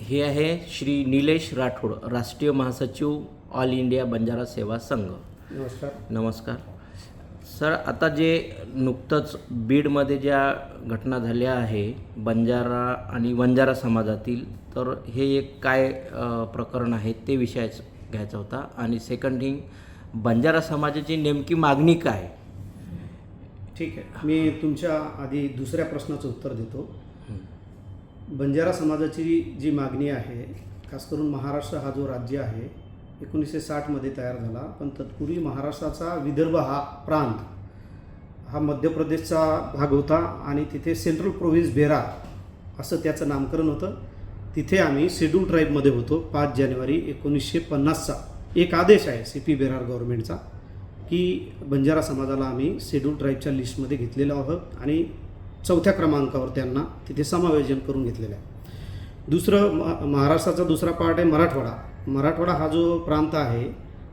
हे आहे श्री निलेश राठोड राष्ट्रीय महासचिव ऑल इंडिया बंजारा सेवा संघ. नमस्कार. नमस्कार. सर आता जे नुकतंच बीडमध्ये ज्या घटना झाल्या आहे बंजारा आणि वंजारा समाजातील तर हे एक काय प्रकरण आहे ते विषयाच घ्यायचा होता. आणि सेकंड थिंग बंजारा समाजाची नेमकी मागणी काय? ठीक आहे. मी तुमच्या आधी दुसऱ्या प्रश्नाचं उत्तर देतो. बंजारा समाजाची जी मागणी आहे खास करून महाराष्ट्र हा जो राज्य आहे एकोणीसशे साठमध्ये तयार झाला. पण तत्पूर्वी महाराष्ट्राचा विदर्भ हा प्रांत हा मध्य प्रदेशचा भाग होता आणि तिथे सेंट्रल प्रोव्हिन्स बेरार असं त्याचं नामकरण होतं. तिथे आम्ही शेड्यूल ट्राईबमध्ये होतो पाच जानेवारी एकोणीसशे पन्नासचा. एक आदेश आहे सी पी बेरार गव्हर्नमेंटचा की बंजारा समाजाला आम्ही शेड्यूल ट्राईबच्या लिस्टमध्ये घेतलेलो आहोत आणि चौथ्या क्रमांकावर त्यांना तिथे समायोजन करून घेतलेलं आहे. दुसरं म महाराष्ट्राचा दुसरा पार्ट आहे मराठवाडा. मराठवाडा हा जो प्रांत आहे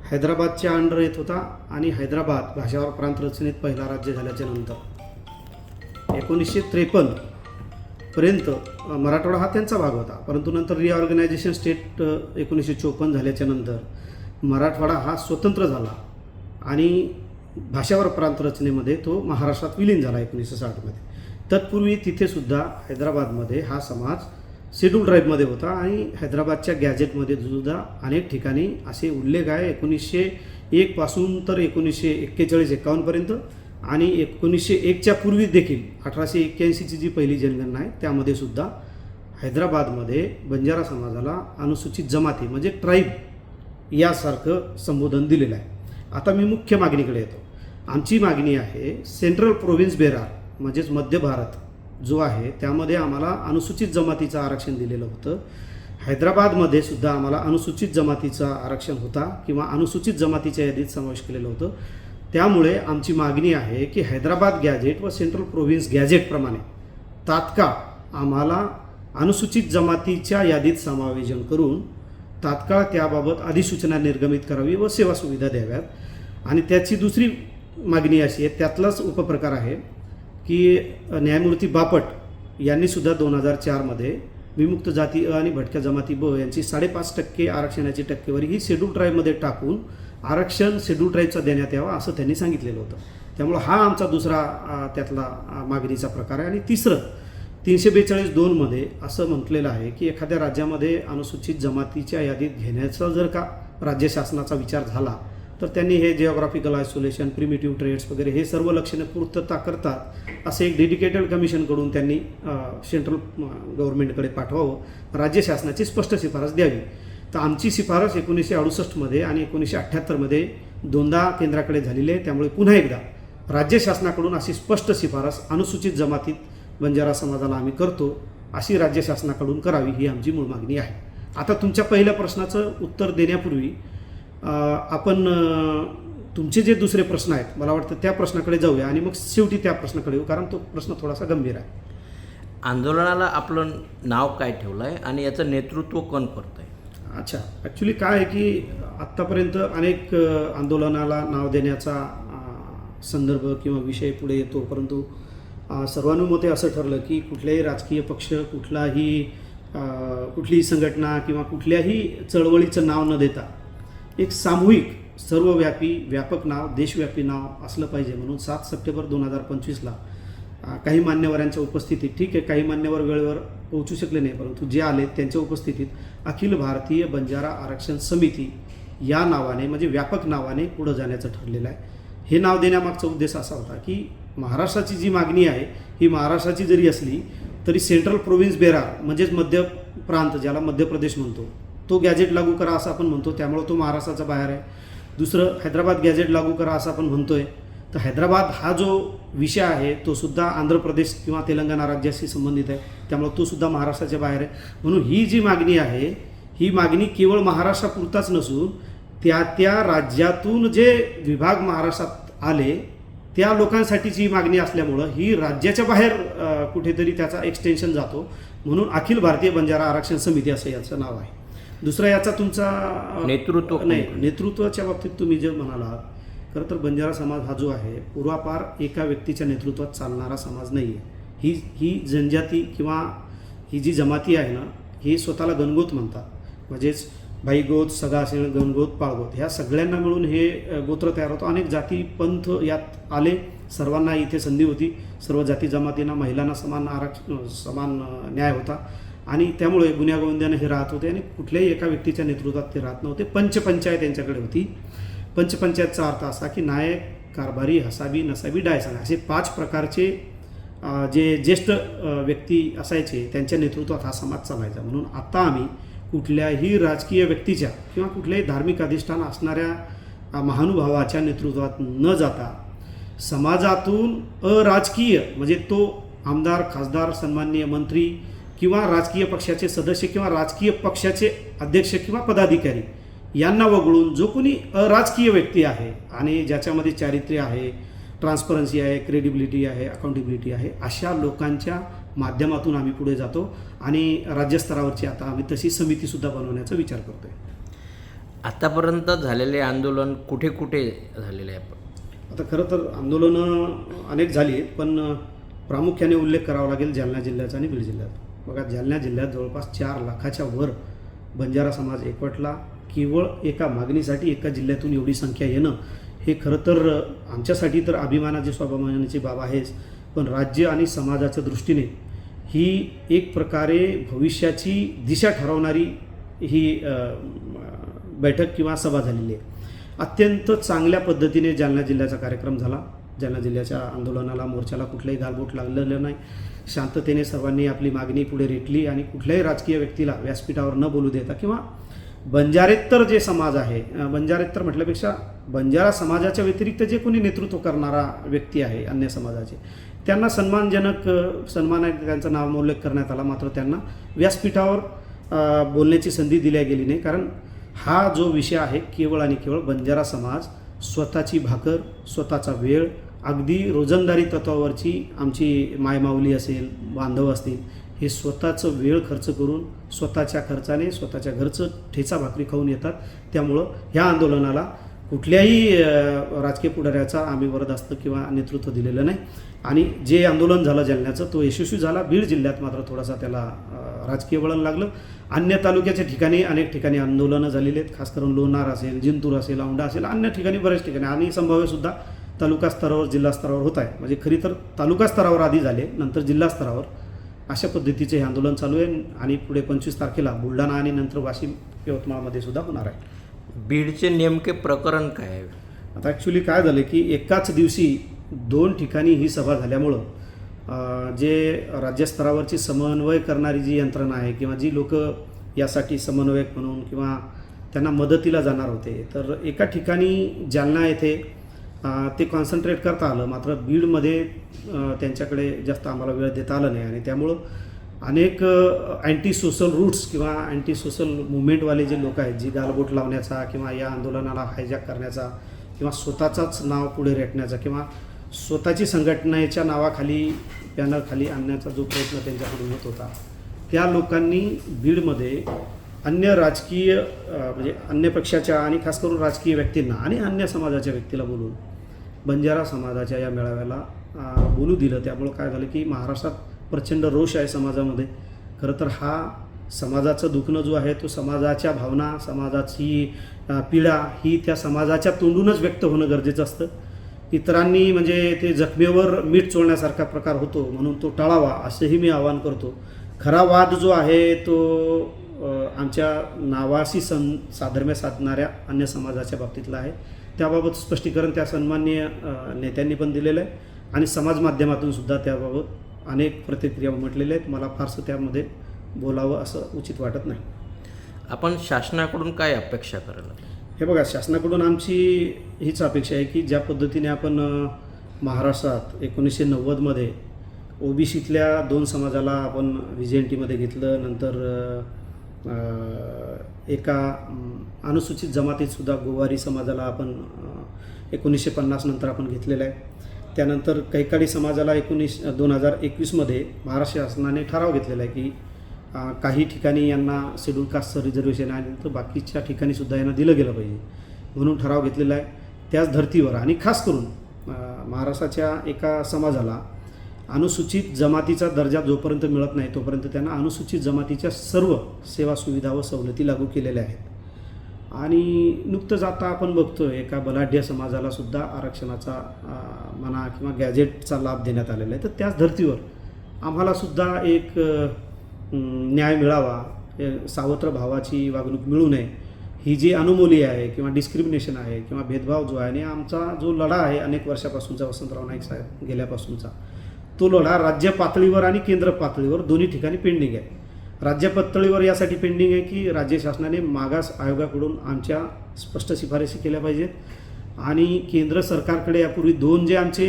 हैदराबादच्या अंडर येत होता आणि हैदराबाद भाषावर प्रांत रचनेत पहिला राज्य झाल्याच्यानंतर. एकोणीसशे त्रेपन्न पर्यंत मराठवाडा हा त्यांचा भाग होता. परंतु नंतर रिऑर्गनायझेशन स्टेट एकोणीसशे चोपन्न झाल्याच्यानंतर मराठवाडा हा स्वतंत्र झाला आणि भाषावर प्रांत रचनेमध्ये तो महाराष्ट्रात विलीन झाला एकोणीसशे साठमध्ये तत्पूर्वी तिथेसुद्धा हैदराबादमध्ये हा समाज शेड्यूल ड्राईव्हमध्ये होता आणि हैदराबादच्या गॅजेटमध्ये सुद्धा अनेक ठिकाणी असे उल्लेख आहे. एकोणीसशे एकपासून तर एकोणीसशे एक्केचाळीस एकावन्नपर्यंत आणि एकोणीसशे एकच्या पूर्वी देखील अठराशे एक्क्याऐंशीची जी पहिली जनगणना आहे त्यामध्ये सुद्धा हैदराबादमध्ये बंजारा समाजाला अनुसूचित जमाती म्हणजे ट्राईब यासारखं संबोधन दिलेलं आहे. आता मी मुख्य मागणीकडे येतो. आमची मागणी आहे सेंट्रल प्रोव्हिन्स बेरार म्हणजेच मध्य भारत जो आहे त्यामध्ये आम्हाला अनुसूचित जमातीचं आरक्षण दिलेलं होतं. हैदराबादमध्ये सुद्धा आम्हाला अनुसूचित जमातीचा आरक्षण होता किंवा अनुसूचित जमातीच्या यादीत समावेश केलेलं होतं. त्यामुळे आमची मागणी आहे की हैदराबाद गॅजेट व सेंट्रल प्रोव्हिन्स गॅजेटप्रमाणे तात्काळ आम्हाला अनुसूचित जमातीच्या यादीत समावेशन करून तात्काळ त्याबाबत अधिसूचना निर्गमित करावी व सेवा सुविधा द्याव्यात. आणि त्याची दुसरी मागणी अशी आहे त्यातलाच उपप्रकार आहे की न्यायमूर्ती बापट यांनी सुद्धा दोन हजार चारमध्ये विमुक्त जाती अ आणि भटक्या जमाती ब यांची साडेपाच टक्के आरक्षणाची टक्केवारी ही शेड्यूल ट्राईबमध्ये टाकून आरक्षण शेड्यूल ट्राईबचा देण्यात यावं असं त्यांनी सांगितलेलं होतं. त्यामुळं हा आमचा दुसरा त्यातला मागणीचा प्रकार आहे. आणि तिसरं तीनशे बेचाळीस दोनमध्ये असं म्हटलेलं आहे की एखाद्या राज्यामध्ये अनुसूचित जमातीच्या यादीत घेण्याचा जर का राज्य शासनाचा विचार झाला तर त्यांनी हे जिओग्राफिकल आयसोलेशन प्रिमिटिव्ह ट्रेड्स वगैरे हे सर्व लक्षणे पूर्तता करतात असं एक डेडिकेटेड कमिशनकडून त्यांनी सेंट्रल गव्हर्नमेंटकडे पाठवावं. राज्य शासनाची स्पष्ट शिफारस द्यावी. तर आमची शिफारस एकोणीसशे अडुसष्टमध्ये आणि एकोणीसशे अठ्ठ्याहत्तरमध्ये दोनदा केंद्राकडे झालेली आहे. त्यामुळे पुन्हा एकदा राज्य शासनाकडून अशी स्पष्ट शिफारस अनुसूचित जमातीत बंजारा समाजाला आम्ही करतो अशी राज्य शासनाकडून करावी ही आमची मूळ मागणी आहे. आता तुमच्या पहिल्या प्रश्नाचं उत्तर देण्यापूर्वी आपण तुमचे जे दुसरे प्रश्न आहेत मला वाटतं त्या प्रश्नाकडे जाऊया आणि मग शेवटी त्या प्रश्नाकडे येऊ कारण तो प्रश्न थोडासा गंभीर आहे. आंदोलनाला आपलं नाव काय ठेवलं आहे आणि याचं नेतृत्व कोण करतं आहे अच्छा ॲक्च्युली काय आहे की आत्तापर्यंत अनेक आंदोलनाला नाव देण्याचा संदर्भ किंवा विषय पुढे येतो परंतु सर्वानुमते असं ठरलं की कुठल्याही राजकीय पक्ष कुठलाही कुठलीही संघटना किंवा कुठल्याही चळवळीचं नाव न देता एक सामूहिक सर्वव्यापी व्यापक नाव देशव्यापी नाव असलं पाहिजे म्हणून सात सप्टेंबर दोन हजार पंचवीसला काही मान्यवरांच्या उपस्थितीत ठीक आहे काही मान्यवर वेळेवर पोहोचू शकले नाही परंतु जे आले त्यांच्या उपस्थितीत अखिल भारतीय बंजारा आरक्षण समिती या नावाने म्हणजे व्यापक नावाने पुढं जाण्याचं ठरलेलं आहे. हे नाव देण्यामागचा उद्देश असा होता की महाराष्ट्राची जी मागणी आहे ही महाराष्ट्राची जरी असली तरी सेंट्रल प्रोव्हिन्स बेरार म्हणजेच मध्य प्रांत ज्याला मध्य प्रदेश म्हणतो तो गॅजेट लागू करा असं आपण म्हणतो त्यामुळं तो महाराष्ट्राचा बाहेर आहे. दुसरं हैदराबाद गॅजेट लागू करा असं आपण म्हणतो आहे तर हैदराबाद हा जो विषय आहे तो सुद्धा आंध्र प्रदेश किंवा तेलंगणा राज्याशी संबंधित आहे. त्यामुळं तो सुद्धा महाराष्ट्राच्या बाहेर आहे. म्हणून ही जी मागणी आहे ही मागणी केवळ महाराष्ट्रापुरताच नसून त्या त्या राज्यातून जे विभाग महाराष्ट्रात आले त्या लोकांसाठीची ही मागणी असल्यामुळं ही राज्याच्या बाहेर कुठेतरी त्याचा एक्सटेन्शन जातो. म्हणून अखिल भारतीय बंजारा आरक्षण समिती असं याचं नाव आहे. दुसरा याचा तुमचा नेतृत्व नाही? नेतृत्वाच्या बाबतीत तुम्ही जे म्हणालात खरं तर बंजारा समाज हा जो आहे पूर्वापार एका व्यक्तीच्या नेतृत्वात चालणारा समाज नाही आहे. ही ही जनजाती किंवा ही जी जमाती आहे ना ही स्वतःला गणगोत म्हणतात. म्हणजेच भाईगोत सगासेण गणगोत पाळगोत ह्या सगळ्यांना मिळून हे गोत्र तयार होतं. अनेक जाती पंथ यात आले सर्वांना इथे संधी होती. सर्व जाती जमातींना महिलांना समान आरक्ष समान न्याय होता. आणि त्यामुळे गुन्ह्यागोविंद्यानं हे राहत होते आणि कुठल्याही एका व्यक्तीच्या नेतृत्वात ते राहत नव्हते. पंचपंचायत यांच्याकडे होती. पंचपंचायतचा अर्थ असा की नायक कारभारी हसावी नसावी डायसावी असे पाच प्रकारचे जे ज्येष्ठ व्यक्ती असायचे त्यांच्या नेतृत्वात हा समाज चालायचा. म्हणून आत्ता आम्ही कुठल्याही राजकीय व्यक्तीच्या किंवा कुठल्याही धार्मिक अधिष्ठान असणाऱ्या महानुभावाच्या नेतृत्वात न जाता समाजातून अराजकीय म्हणजे तो आमदार खासदार सन्माननीय मंत्री किंवा राजकीय पक्षाचे सदस्य किंवा राजकीय पक्षाचे अध्यक्ष किंवा पदाधिकारी यांना वगळून जो कोणी अराजकीय व्यक्ती आहे आणि ज्याच्यामध्ये चारित्र्य आहे ट्रान्सपरन्सी आहे क्रेडिबिलिटी आहे अकाउंटेबिलिटी आहे अशा लोकांच्या माध्यमातून आम्ही पुढे जातो आणि राज्यस्तरावरची आता आम्ही तशी समितीसुद्धा बनवण्याचा विचार करतोय. आतापर्यंत झालेले आंदोलन कुठे कुठे झालेले आहे? आता खरं तर आंदोलनं अनेक झाली आहेत पण प्रामुख्याने उल्लेख करावा लागेल जालना जिल्ह्याचा आणि बीड जिल्ह्यात बघा जालना जिल्ह्यात जवळपास चार लाखाच्या वर बंजारा समाज एकवटला. केवळ एका मागणीसाठी एका जिल्ह्यातून एवढी संख्या येणं हे खरं तर आमच्यासाठी तर अभिमानाची स्वाभिमानाची बाब आहेच. पण राज्य आणि समाजाच्या दृष्टीने ही एक प्रकारे भविष्याची दिशा ठरवणारी ही बैठक किंवा सभा झालेली आहे. अत्यंत चांगल्या पद्धतीने जालना जिल्ह्याचा कार्यक्रम झाला. जालना जिल्ह्याच्या आंदोलनाला मोर्चाला कुठलंही गालबोट लागलेलं नाही. शांततेने सर्वांनी आपली मागणी पुढे रेटली आणि कुठल्याही राजकीय व्यक्तीला व्यासपीठावर न बोलू देता किंवा बंजारेत्तर जे समाज आहे बंजारेत्तर म्हटल्यापेक्षा बंजारा समाजाच्या व्यतिरिक्त जे कोणी नेतृत्व करणारा व्यक्ती आहे अन्य समाजाचे त्यांना सन्मानजनक सन्मान सन्मानाने त्यांचा नामोल्लेख करण्यात आला मात्र त्यांना व्यासपीठावर बोलण्याची संधी दिल्या गेली नाही. कारण हा जो विषय आहे केवळ आणि केवळ बंजारा समाज स्वतःची भाकर स्वतःचा वेळ अगदी रोजंदारी तत्वावरची आमची मायमाऊली असेल बांधव असतील हे स्वतःचं वेळ खर्च करून स्वतःच्या खर्चाने स्वतःच्या घरचं ठेचा भाकरी खाऊन येतात. त्यामुळं ह्या आंदोलनाला कुठल्याही राजकीय पुढाऱ्याचा आम्ही वरदास्त किंवा नेतृत्व दिलेलं नाही. आणि जे आंदोलन झालं जालन्याचं तो यशस्वी झाला. बीड जिल्ह्यात मात्र थोडासा त्याला राजकीय वळण लागलं. अन्य तालुक्याच्या ठिकाणी अनेक ठिकाणी आंदोलनं झालेली आहेत. खास करून लोणार असेल जिंतूर असेल औंढा असेल अन्य ठिकाणी बऱ्याच ठिकाणी. आणि संभाव्यसुद्धा तालुका स्तरावर जिल्हा स्तरावर होत आहे. म्हणजे खरी तर तालुका स्तरावर आधी झाले नंतर जिल्हा स्तरावर. अशा पद्धतीचे हे आंदोलन चालू आहे आणि पुढे पंचवीस तारखेला बुलढाणा आणि नंतर वाशिम यवतमाळमध्ये सुद्धा होणार आहे. बीडचे नेमके प्रकरण काय आहे? आता ॲक्च्युली काय झालं की एकाच दिवशी दोन ठिकाणी ही सभा झाल्यामुळं जे राज्यस्तरावरची समन्वय करणारी जी यंत्रणा आहे किंवा जी लोक यासाठी समन्वयक म्हणून किंवा त्यांना मदतीला जाणार होते तर एका ठिकाणी जालना येथे ते कॉन्सन्ट्रेट करता आलं. मात्र बीडमध्ये त्यांच्याकडे जास्त आम्हाला वेळ देता आला नाही. आणि त्यामुळं अनेक अँटी सोशल रूट्स किंवा अँटी सोशल मुवमेंटवाले जे लोक आहेत जी गालबोट लावण्याचा किंवा या आंदोलनाला हायजॅक करण्याचा किंवा स्वतःचाच नाव पुढे रेटण्याचा किंवा स्वतःची संघटनेच्या नावाखाली बॅनरखाली आणण्याचा जो प्रयत्न त्यांच्याकडून होत होता त्या लोकांनी बीडमध्ये अन्य राजकीय म्हणजे अन्य पक्षाच्या आणि खास करून राजकीय व्यक्तींना आणि अन्य समाजाच्या व्यक्तीला बोलून बंजारा समाजाच्या या मेळाव्याला बोलू दिलं. त्यामुळं काय झालं की महाराष्ट्रात प्रचंड रोष आहे समाजामध्ये. खरं तर हा समाजाचं दुखणं जो आहे तो समाजाच्या भावना समाजाची पीडा ही त्या समाजाच्या तोंडूनच व्यक्त होणं गरजेचं असतं. इतरांनी म्हणजे ते जखमेवर मीठ चोळण्यासारखा प्रकार होतो म्हणून तो टाळावा असंही मी आवाहन करतो. खरा वाद जो आहे तो आमच्या नावाशी सं साधर्म्य साधणाऱ्या अन्य समाजाच्या बाबतीतला आहे. त्याबाबत स्पष्टीकरण त्या सन्माननीय नेत्यांनी पण दिलेलं आहे. आणि समाज माध्यमातून सुद्धा त्याबाबत अनेक प्रतिक्रिया उमटलेल्या आहेत. मला फारसं त्यामध्ये बोलावं असं उचित वाटत नाही. आपण शासनाकडून काय अपेक्षा करायला हे बघा शासनाकडून आमची हीच अपेक्षा आहे की ज्या पद्धतीने आपण महाराष्ट्रात एकोणीसशे नव्वदमध्ये ओबीसीतल्या दोन समाजाला आपण व्ही जी एन टीमध्ये घेतलं. नंतर एका अनुसूचित जमातीतसुद्धा गोवारी समाजाला आपण एकोणीसशे पन्नास नंतर आपण घेतलेलं आहे. त्यानंतर कैकाडी समाजाला एकोणीस दोन हजार एकवीसमध्ये महाराष्ट्र शासनाने ठराव घेतलेला आहे की काही ठिकाणी यांना शेड्यूल कास्टचं रिझर्वेशन आहे तर बाकीच्या ठिकाणी सुद्धा यांना दिलं गेलं पाहिजे म्हणून ठराव घेतलेला आहे. त्याच धर्तीवर आणि खास करून महाराष्ट्राच्या एका समाजाला अनुसूचित जमातीचा दर्जा जोपर्यंत मिळत नाही तोपर्यंत त्यांना अनुसूचित जमातीच्या सर्व सेवा सुविधा व सवलती लागू केलेल्या आहेत. आणि नुकतंच आता आपण बघतो एका बलाढ्य समाजालासुद्धा आरक्षणाचा म्हणा किंवा गॅजेटचा लाभ देण्यात आलेला आहे. तर त्याच धर्तीवर आम्हालासुद्धा एक न्याय मिळावा सावत्र भावाची वागणूक मिळू नये ही जी अनुमोली आहे किंवा डिस्क्रिमिनेशन आहे किंवा भेदभाव जो आहे आणि आमचा जो लढा आहे अनेक वर्षापासूनचा वसंतराव नाईक साहेब गेल्यापासूनचा तो लढा राज्य पातळीवर आणि केंद्र पातळीवर दोन्ही ठिकाणी पेंडिंग आहे. राज्य पातळीवर यासाठी पेंडिंग आहे की राज्य शासनाने मागास आयोगाकडून आमच्या स्पष्ट शिफारसी केल्या पाहिजेत आणि केंद्र सरकारकडे यापूर्वी दोन जे आमचे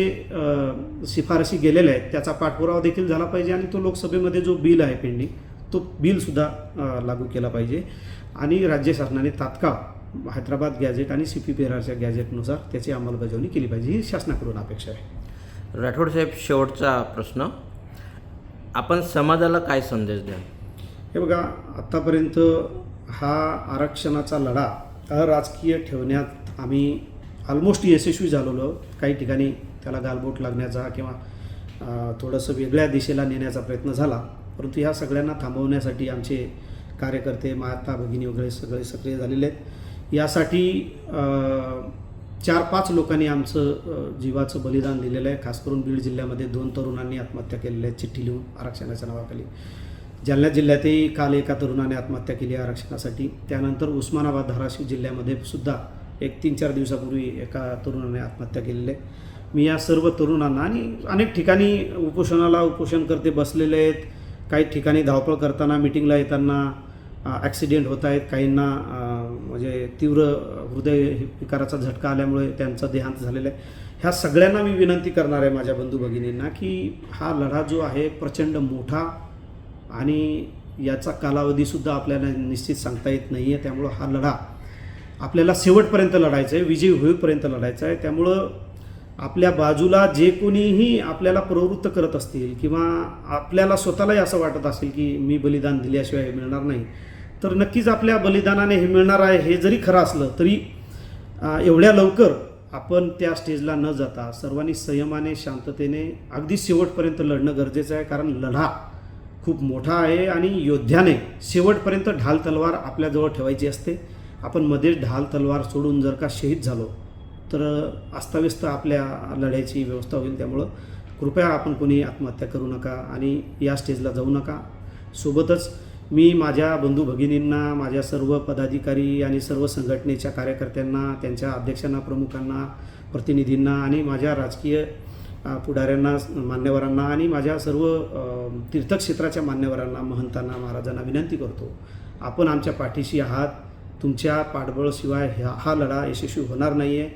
शिफारसी गेलेल्या आहेत त्याचा पाठपुरावा देखील झाला पाहिजे आणि तो लोकसभेमध्ये जो बिल आहे पेंडिंग तो बिलसुद्धा लागू केला पाहिजे. आणि राज्य शासनाने तात्काळ हैदराबाद गॅजेट आणि सी पी पी आरच्या गॅजेटनुसार त्याची अंमलबजावणी केली पाहिजे ही शासनाकडून अपेक्षा आहे. राठोड साहेब शेवटचा प्रश्न. आपण समाजाला काय संदेश द्याल? हे बघा आत्तापर्यंत हा आरक्षणाचा लढा अराजकीय ठेवण्यात आम्ही ऑलमोस्ट यशस्वी झालेलो काही ठिकाणी त्याला गालबोट लागण्याचा किंवा थोडंसं वेगळ्या दिशेला नेण्याचा प्रयत्न झाला. परंतु ह्या सगळ्यांना थांबवण्यासाठी आमचे कार्यकर्ते माता भगिनी वगैरे सगळे सक्रिय झालेले आहेत. यासाठी चार पाच लोकांनी आमचं जीवाचं बलिदान दिलेलं आहे. खास करून बीड जिल्ह्यामध्ये दोन तरुणांनी आत्महत्या केलेल्या आहेत चिठ्ठी लिहून आरक्षणाच्या नावाखाली. जालना जिल्ह्यातही काल एका तरुणाने आत्महत्या केली आहे आरक्षणासाठी. त्यानंतर उस्मानाबाद धाराशिव जिल्ह्यामध्ये सुद्धा एक तीन चार दिवसापूर्वी एका तरुणाने आत्महत्या केलेली आहे. मी या सर्व तरुणांना आणि अनेक ठिकाणी उपोषणाला उपोषण करते बसलेले आहेत. काही ठिकाणी धावपळ करताना मिटिंगला येताना ॲक्सिडेंट होत आहेत. काहींना म्हणजे तीव्र हृदय विकाराचा झटका आल्यामुळे त्यांचा देहांत झालेला आहे. ह्या सगळ्यांना मी विनंती करणार आहे माझ्या बंधू भगिनींना की हा लढा जो आहे प्रचंड मोठा आणि याचा कालावधीसुद्धा आपल्याला निश्चित सांगता येत नाही आहे त्यामुळं हा लढा आपल्याला शेवटपर्यंत लढायचा आहे विजयी होईपर्यंत लढायचा आहे. त्यामुळं आपल्या बाजूला जे कोणीही आपल्याला प्रवृत्त करत असतील किंवा आपल्याला स्वतःलाही असं वाटत असेल की मी बलिदान दिल्याशिवाय मिळणार नाही तर नक्कीच आपल्या बलिदानाने हे मिळणार आहे हे जरी खरं असलं तरी एवढ्या लवकर आपण त्या स्टेजला न जाता सर्वांनी संयमाने शांततेने अगदी शेवटपर्यंत लढणं गरजेचं आहे. कारण लढा खूप मोठा आहे आणि योद्ध्याने शेवटपर्यंत ढाल तलवार आपल्याजवळ ठेवायची असते. आपण मध्येच ढाल तलवार सोडून जर का शहीद झालो तर अस्ताव्यस्त आपल्या लढ्याची व्यवस्था होईल. त्यामुळं कृपया आपण कोणी आत्महत्या करू नका आणि या स्टेजला जाऊ नका. सोबतच मी माझ्या बंधू भगिनींना माझ्या सर्व पदाधिकारी आणि सर्व संघटनेच्या कार्यकर्त्यांना त्यांच्या अध्यक्षांना प्रमुखांना प्रतिनिधींना आणि माझ्या राजकीय पुढाऱ्यांना मान्यवरांना आणि माझ्या सर्व तीर्थक्षेत्राच्या मान्यवरांना महंतांना महाराजांना विनंती करतो. आपण आमच्या पाठीशी आहात. तुमच्या पाठबळशिवाय ह्या हा लढा यशस्वी होणार नाही आहे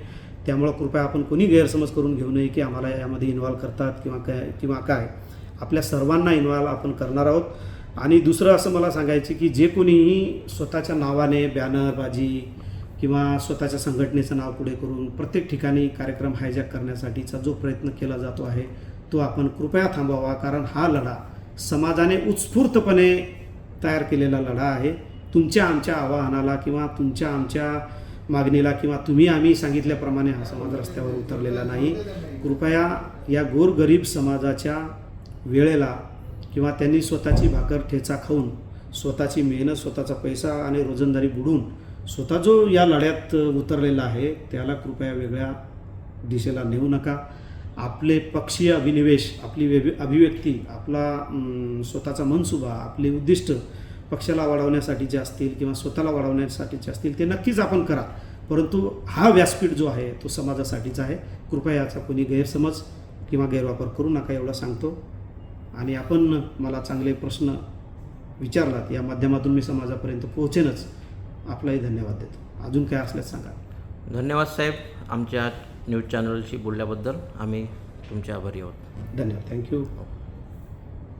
त्यामुळं कृपया आपण कोणी गैरसमज करून घेऊ नये की आम्हाला यामध्ये इन्व्हॉल्व करतात किंवा काय किंवा काय. आपल्या सर्वांना इन्व्हॉल्व आपण करणार आहोत. आणि दुसरं असं मला सांगायचं की जे कोणीही स्वतःच्या नावाने बॅनरबाजी किंवा स्वतःच्या संघटनेचं नाव पुढे करून प्रत्येक ठिकाणी कार्यक्रम हायजॅक करण्यासाठीचा जो प्रयत्न केला जातो आहे तो आपण कृपया थांबवावा कारण हा लढा समाजाने उत्स्फूर्तपणे तयार केलेला लढा आहे. तुमच्या आमच्या आवाहनाला किंवा तुमच्या आमच्या मागणीला किंवा तुम्ही आम्ही सांगितल्याप्रमाणे हा समाज रस्त्यावर उतरलेला नाही. कृपया या गोरगरीब समाजाच्या वेळेला किंवा त्यांनी स्वतःची भाकर ठेचा खाऊन स्वतःची मेहनत स्वतःचा पैसा आणि रोजंदारी बुडून स्वतः जो या लढ्यात उतरलेला आहे त्याला कृपया वेगळ्या दिशेला नेऊ नका. आपले पक्षीय अभिनिवेश आपली वेगळी अभिव्यक्ती आपला स्वतःचा मनसुबा आपले उद्दिष्ट पक्षाला वाढवण्यासाठीचे असतील किंवा स्वतःला वाढवण्यासाठीचे असतील ते नक्कीच आपण करा. परंतु हा व्यासपीठ जो आहे तो समाजासाठीचा आहे. कृपया याचा कोणी गैरसमज किंवा गैरवापर करू नका एवढा सांगतो. आणि आपण मला चांगले प्रश्न विचारलात या माध्यमातून मी समाजापर्यंत पोहोचेनच. आपलाही धन्यवाद देतो. अजून काय असल्यास सांगा. धन्यवाद साहेब आमच्या न्यूज चॅनलशी बोलल्याबद्दल आम्ही तुमचे आभारी आहोत. धन्यवाद. थँक्यू.